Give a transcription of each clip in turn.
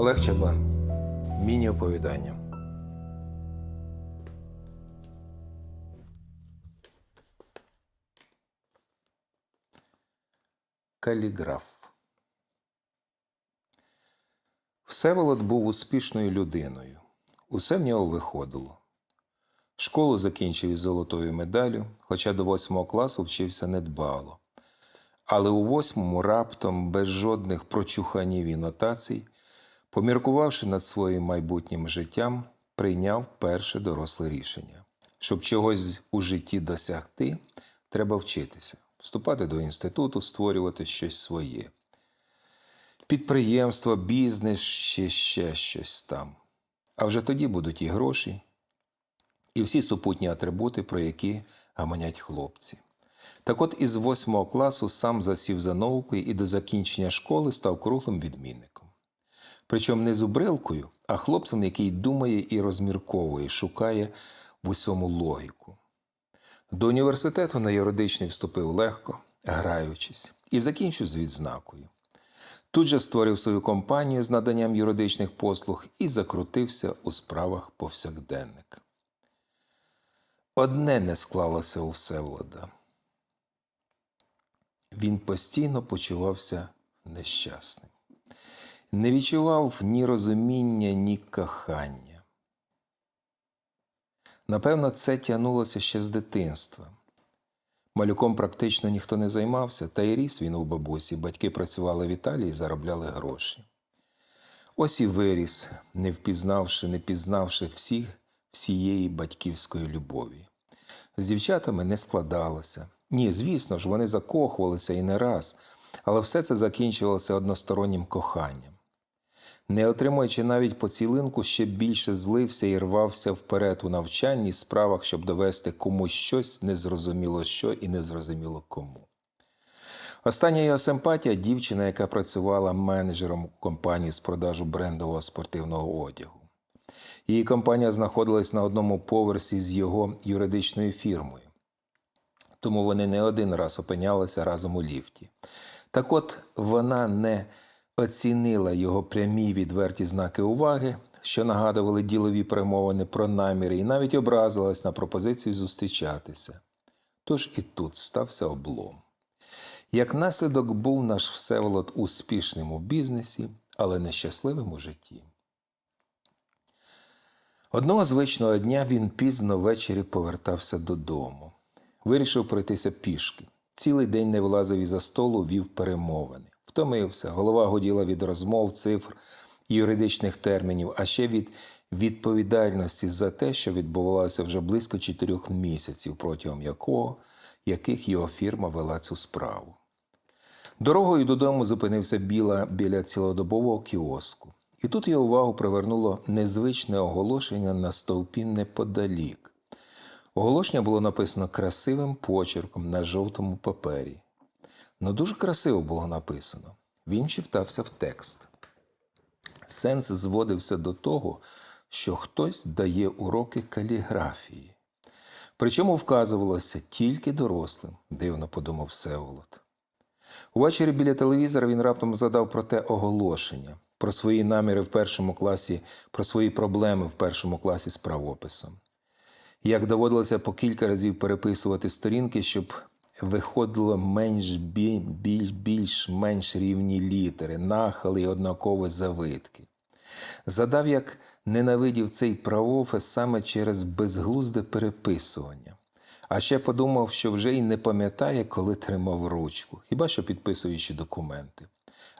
Олег Чабан. Міні-оповідання. Каліграф. Всеволод був успішною людиною. Усе в нього виходило. Школу закінчив із золотою медаллю, хоча до восьмого класу вчився недбало. Але у восьмому раптом, без жодних прочуханів і нотацій, поміркувавши над своїм майбутнім життям, прийняв перше доросле рішення. Щоб чогось у житті досягти, треба вчитися, вступати до інституту, створювати щось своє. Підприємство, бізнес, ще ще щось там. А вже тоді будуть і гроші, і всі супутні атрибути, про які гаманять хлопці. Так от із восьмого класу сам засів за наукою і до закінчення школи став круглим відмінником. Причому не зубрилкою, а хлопцем, який думає і розмірковує, шукає в усьому логіку. До університету на юридичний вступив легко, граючись, і закінчив з відзнакою. Тут же створив свою компанію з наданням юридичних послуг і закрутився у справах повсякденник. Одне не склалося у Всеволода. Він постійно почувався нещасним, не відчував ні розуміння, ні кохання. Напевно, це тягнулося ще з дитинства. Малюком практично ніхто не займався, та й ріс він у бабусі. Батьки працювали в Італії і заробляли гроші. Ось і виріс, не впізнавши, не пізнавши всіх, всієї батьківської любові. З дівчатами не складалося. Ні, звісно ж, вони закохувалися і не раз, але все це закінчувалося одностороннім коханням. Не отримуючи навіть поцілинку, ще більше злився і рвався вперед у навчанні справах, щоб довести комусь щось незрозуміло що і незрозуміло кому. Остання його симпатія дівчина, яка працювала менеджером компанії з продажу брендового спортивного одягу. Її компанія знаходилась на одному поверсі з його юридичною фірмою, тому вони не один раз опинялися разом у ліфті. Так от вона не оцінила його прямі відверті знаки уваги, що нагадували ділові перемовини про наміри, і навіть образилась на пропозицію зустрічатися. Тож і тут стався облом. Як наслідок був наш Всеволод успішним у бізнесі, але нещасливим у житті. Одного звичного дня він пізно ввечері повертався додому. Вирішив пройтися пішки. Цілий день не вилазив із-за столу, вів перемовини. Втомився, голова годіла від розмов, цифр, юридичних термінів, а ще від відповідальності за те, що відбувалося вже близько чотирьох місяців, протягом якого яких його фірма вела цю справу. Дорогою додому зупинився біла біля цілодобового кіоску. І тут його увагу привернуло незвичне оголошення на стовпі неподалік. Оголошення було написано красивим почерком на жовтому папері. Ну, дуже красиво було написано. Він читався в текст. Сенс зводився до того, що хтось дає уроки каліграфії. Причому вказувалося тільки дорослим, дивно подумав Всеволод. Увечері біля телевізора він раптом згадав про те оголошення, про свої наміри в першому класі, про свої проблеми в першому класі з правописом. Як доводилося по кілька разів переписувати сторінки, щоб виходило менш більш, більш менш рівні літери, нахили і однакові завитки. Задав, як ненавидів цей правофес саме через безглузде переписування. А ще подумав, що вже й не пам'ятає, коли тримав ручку, хіба що підписуючи документи.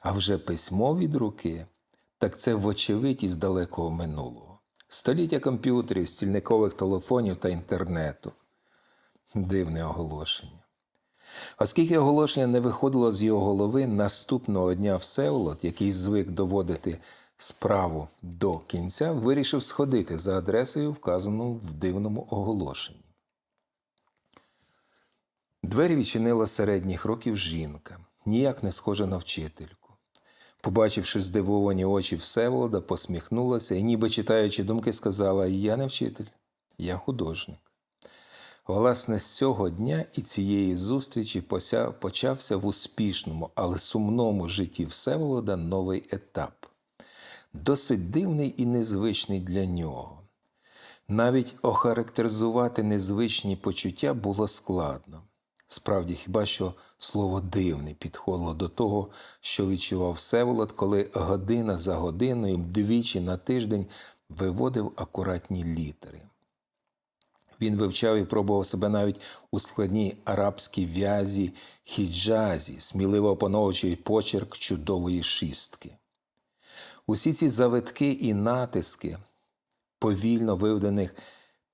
А вже письмо від руки так це вочевидь із далекого минулого. Століття комп'ютерів, стільникових телефонів та інтернету. Дивне оголошення. Оскільки оголошення не виходило з його голови, наступного дня Всеволод, який звик доводити справу до кінця, вирішив сходити за адресою, вказаною в дивному оголошенні. Двері відчинила середніх років жінка, ніяк не схожа на вчительку. Побачивши здивовані очі Всеволода, посміхнулася і, ніби читаючи думки, сказала: Я не вчитель, я художник. Власне, з цього дня і цієї зустрічі почався в успішному, але сумному житті Всеволода новий етап. досить дивний і незвичний для нього. Навіть охарактеризувати незвичні почуття було складно. Справді, хіба що слово дивний підходило до того, що відчував Всеволод, коли година за годиною, двічі на тиждень виводив акуратні літери. Він вивчав і пробував себе навіть у складній арабській в'язі хіджазі, сміливо опановуючи почерк чудової шістки. Усі ці завитки і натиски, повільно виведених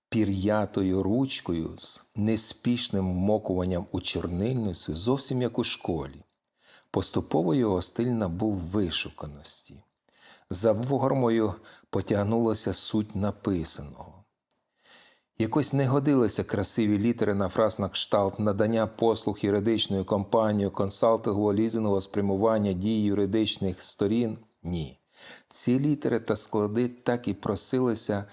пір'ятою ручкою з неспішним вмокуванням у чорнильницю, зовсім як у школі. Поступово його стиль набув вишуканості. За формою потягнулася суть написаного. Якось не годилися красиві літери на фраз на кшталт надання послуг юридичною компанією, консалтингового лізингового спрямування дій юридичних сторін. Ні. Ці літери та склади так і просилися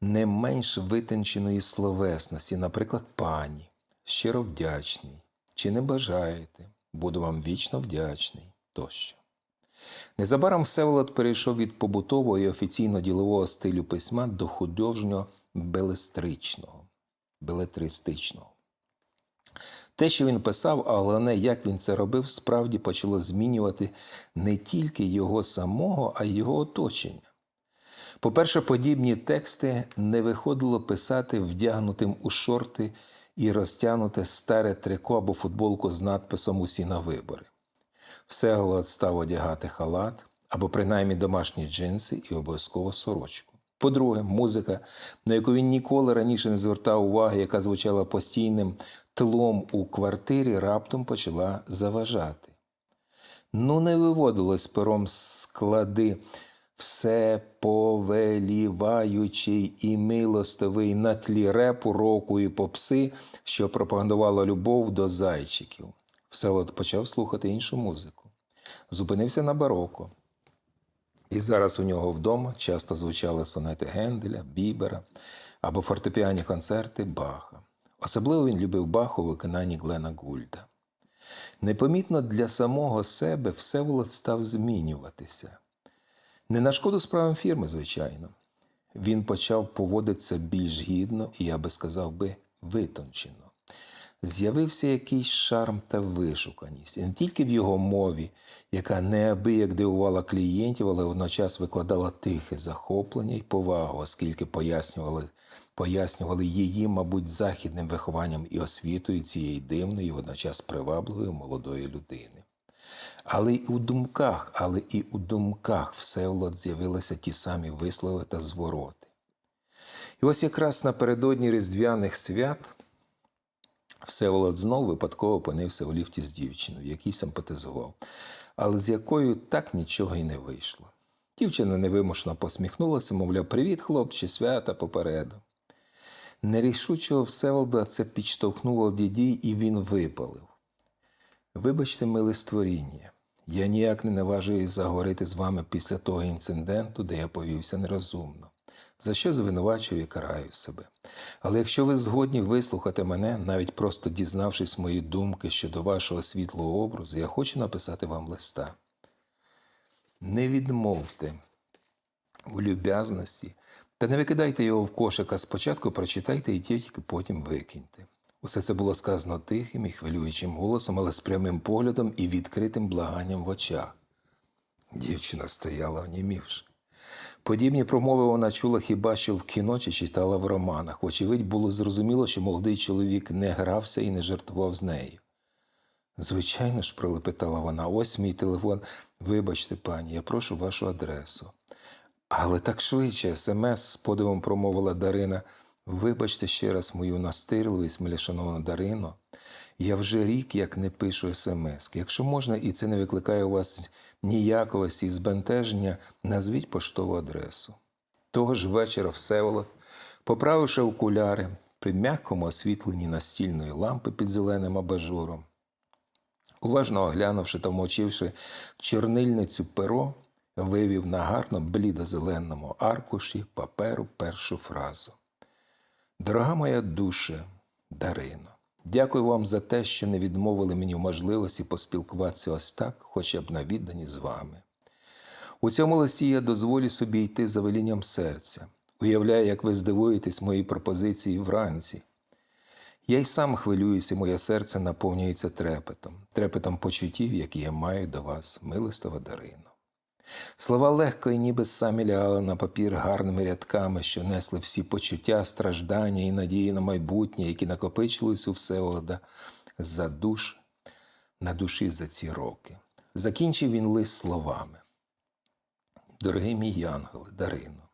не менш витонченої словесності, наприклад, пані, щиро вдячний, чи не бажаєте, буду вам вічно вдячний тощо. Незабаром Всеволод перейшов від побутового і офіційно-ділового стилю письма до художнього белестричного, белетристичного. Те, що він писав, а головне, як він це робив, справді почало змінювати не тільки його самого, а й його оточення. По-перше, подібні тексти не виходило писати вдягнутим у шорти і розтягнуте старе трико або футболку з надписом Усі на вибори. Всеволод став одягати халат або принаймні домашні джинси і обов'язково сорочку. По-друге, музика, на яку він ніколи раніше не звертав уваги, яка звучала постійним тлом у квартирі, раптом почала заважати. Ну, не виводилось пером склади все повеліваючий і милостивий на тлі репу, року і попси, що пропагандувала любов до зайчиків. Всеволод почав слухати іншу музику. Зупинився на бароко. І зараз у нього вдома часто звучали сонети Генделя, Бібера або фортепіані концерти Баха. Особливо він любив Баху у виконанні Глена Гульда. Непомітно для самого себе Всеволод став змінюватися. Не на шкоду справам фірми, звичайно. Він почав поводитися більш гідно і, я би сказав би, витончено. З'явився якийсь шарм та вишуканість. І не тільки в його мові, яка неабияк дивувала клієнтів, але водночас викладала тихе захоплення і повагу, оскільки пояснювали, пояснювали її, мабуть, західним вихованням і освітою цієї дивної, водночас привабливої молодої людини. Але й у думках, але і у думках Всеволод з'явилися ті самі вислови та звороти. І ось якраз напередодні Різдвяних свят Всеволод знов випадково опинився у ліфті з дівчиною, якій симпатизував, але з якою так нічого й не вийшло. Дівчина невимушено посміхнулася, мовляв, привіт, хлопче, свята попереду. Нерішучого Всеволода це підштовхнуло дідій, і він випалив. Вибачте, миле створіння, я ніяк не наважуюсь заговорити з вами після того інциденту, де я повівся нерозумно, за що звинувачую і караю себе. Але якщо ви згодні вислухати мене, навіть просто дізнавшись мої думки щодо вашого світлого образу, я хочу написати вам листа. Не відмовте у люб'язності та не викидайте його в кошика спочатку, прочитайте і тільки потім викиньте. Усе це було сказано тихим і хвилюючим голосом, але з прямим поглядом і відкритим благанням в очах. Дівчина стояла, онімівши. Подібні промови вона чула хіба що в кіно чи читала в романах. Вочевидь, було зрозуміло, що молодий чоловік не грався і не жартував з нею. Звичайно ж, пролепетала вона, ось мій телефон. Вибачте, пані, я прошу вашу адресу. Але так швидше, смс, з подивом промовила Дарина. Вибачте ще раз мою настирливість, моя шановна Дарино. Я вже рік як не пишу смс. Якщо можна, і це не викликає у вас ніяковості і збентеження, назвіть поштову адресу. Того ж вечора Всеволод, поправивши окуляри при м'якому освітленні настільної лампи під зеленим абажуром, уважно оглянувши та вмочивши чорнильницю перо, вивів на гарно блідо-зеленому аркуші паперу першу фразу. Дорога моя душе, Дарино, дякую вам за те, що не відмовили мені в можливості поспілкуватися ось так, хоча б на віддані з вами. У цьому листі я дозволю собі йти за велінням серця. Уявляю, як ви здивуєтесь моїй пропозиції вранці. Я й сам хвилююся, моє серце наповнюється трепетом, трепетом почуттів, які я маю до вас, милостива Дарино. Слова легко і ніби самі лягали на папір гарними рядками, що несли всі почуття, страждання і надії на майбутнє, які накопичились у Всеволода за душ на душі за ці роки. Закінчив він лист словами. Дорогий мій Янголе, Дарино,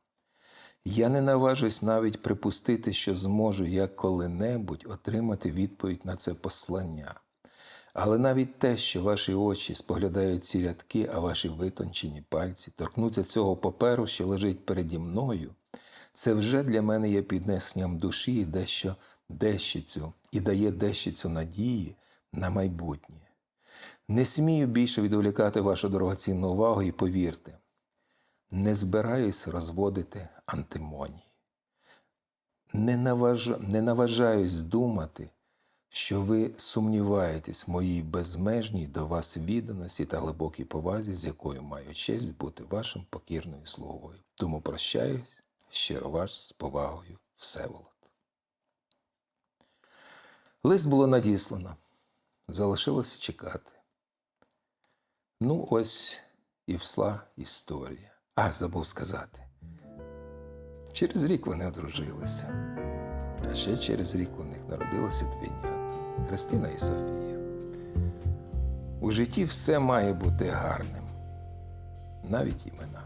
я не наважусь навіть припустити, що зможу я коли-небудь отримати відповідь на це послання. Але навіть те, що ваші очі споглядають ці рядки, а ваші витончені пальці торкнуться цього паперу, що лежить переді мною, це вже для мене є піднесенням душі і дещо дещицю, і дає дещицю надії на майбутнє. Не смію більше відволікати вашу дорогоцінну увагу і повірте, не збираюсь розводити антимонії. Не, наваж... не наважаюсь думати, що ви сумніваєтесь в моїй безмежній до вас відданості та глибокій повазі, з якою маю честь бути вашим покірною слугою. Тому прощаюсь, щиро ваш з повагою, Всеволод. Лист було надіслано. Залишилося чекати. Ну, ось і всла історія. А, забув сказати. Через рік вони одружилися. А ще через рік у них народилося двійнята Христина і Софія. У житті все має бути гарним, навіть імена.